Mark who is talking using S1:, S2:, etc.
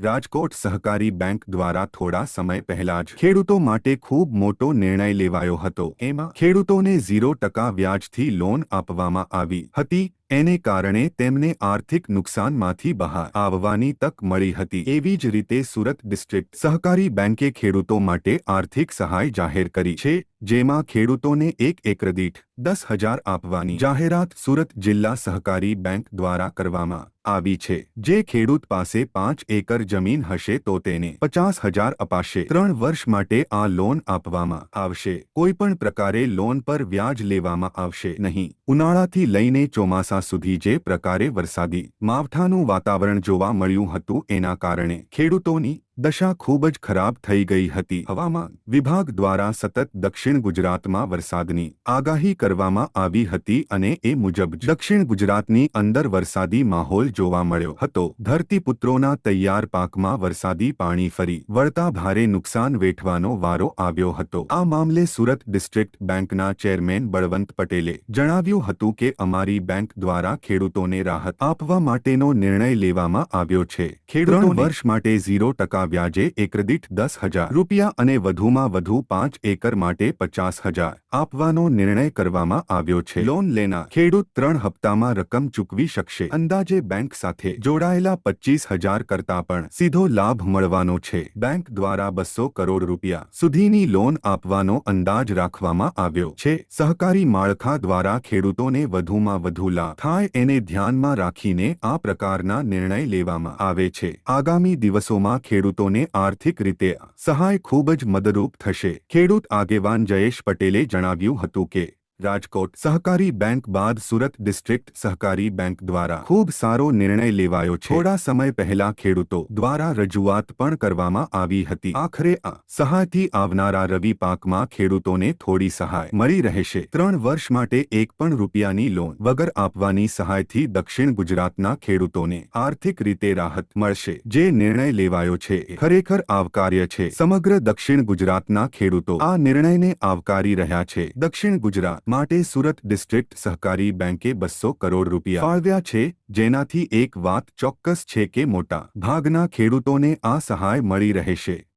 S1: રાજકોટ સહકારી બેંક દ્વારા થોડા સમય પહેલા જ ખેડૂતો માટે ખૂબ મોટો નિર્ણય લેવાયો હતો. એમાં ખેડૂતોને ઝીરો ટકા વ્યાજથી લોન આપવામાં આવી હતી. એને કારણે તેમને આર્થિક નુકસાનમાંથી બહાર આવવાની તક મળી હતી. એવી જ રીતે સુરત ડિસ્ટ્રિક્ટ સહકારી બેંકે ખેડૂતો માટે આર્થિક સહાય જાહેર કરી છે, જેમાં ખેડૂતોને એક એકર દીઠ દસ હજાર આપવાની જાહેરાત સુરત જિલ્લા સહકારી બેંક દ્વારા કરવામાં આવી છે. જે ખેડૂત પાસે પાંચ એકર જમીન હશે તો તેને પચાસ હજાર અપાશે. ત્રણ વર્ષ માટે આ લોન આપવામાં આવશે. કોઈપણ પ્રકારે લોન પર વ્યાજ લેવામાં આવશે નહીં. ઉનાળાથી લઈને ચોમાસા સુધી જે પ્રકારે વરસાદી માવઠાનું વાતાવરણ જોવા મળ્યું હતું એના કારણે ખેડૂતોની દશા ખૂબ જ ખરાબ થઈ ગઈ હતી. હવામાન વિભાગ દ્વારા સતત દક્ષિણ ગુજરાતમાં વરસાદની આગાહી કરવામાં આવી હતી અને એ મુજબ દક્ષિણ ગુજરાતની અંદર વરસાદી માહોલ જોવા મળ્યો હતો. ધરતીપુત્રોના તૈયાર પાકમાં વરસાદી પાણી ફરી વળતા ભારે નુકસાન વેઠવાનો વારો આવ્યો હતો. આ મામલે સુરત ડિસ્ટ્રિક્ટ બેંકના ચેરમેન બળવંત પટેલે જણાવ્યું હતું કે અમારી બેંક દ્વારા ખેડૂતોને રાહત આપવા માટેનો નિર્ણય લેવામાં આવ્યો છે. ખેડૂતો વર્ષ માટે ઝીરો ટકા વ્યાજે એકરદીઠ દસ હજાર રૂપિયા અને વધુમાં વધુ પાંચ એકર માટે પચાસ હજાર આપવાનો નિર્ણય કરવામાં આવ્યો છે. લોન લેનાર ખેડૂત ત્રણ હપ્તામાં રકમ ચૂકવી શકશે. અંદાજે બેંક સાથે જોડાયેલા પચીસ હજાર કરતા પણ સીધો લાભ મળવાનો છે. બેંક દ્વારા બસો કરોડ રૂપિયા સુધીની લોન આપવાનો અંદાજ રાખવામાં આવ્યો છે. સહકારી માળખા દ્વારા ખેડૂતોને વધુમાં વધુ લાભ થાય એને ધ્યાનમાં રાખીને આ પ્રકારના નિર્ણય લેવામાં આવે છે. આગામી દિવસોમાં ખેડૂતોને આર્થિક રીતે સહાય ખૂબ જ મદદરૂપ થશે. ખેડૂત આગેવાન જયેશ પટેલે જણાવ્યું હતું કે રાજકોટ સહકારી બેંક બાદ સુરત ડિસ્ટ્રિક્ટ સહકારી બેંક દ્વારા ખૂબ સારો નિર્ણય લેવાયો છે. થોડા સમય પહેલા ખેડૂતો દ્વારા રજૂઆત પણ કરવામાં આવી હતી. આખરે આ સહાયથી આવનારા રવિ પાકમાં ખેડૂતોને થોડી સહાય મળી રહેશે. ત્રણ વર્ષ માટે એક પણ રૂપિયાની લોન વગર આપવાની સહાયથી દક્ષિણ ગુજરાતના ખેડૂતોને આર્થિક રીતે રાહત મળશે. જે નિર્ણય લેવાયો છે ખરેખર આવકાર્ય છે. સમગ્ર દક્ષિણ ગુજરાતના ખેડૂતો આ નિર્ણયને આવકારી રહ્યા છે. દક્ષિણ ગુજરાત માટે સુરત ડિસ્ટ્રિક્ટ સહકારી બેંકે બસો કરોડ રૂપિયા ફાળવ્યા છે, જેનાથી એક વાત ચોક્કસ છે કે મોટા ભાગના ખેડૂતોને આ સહાય મળી રહેશે.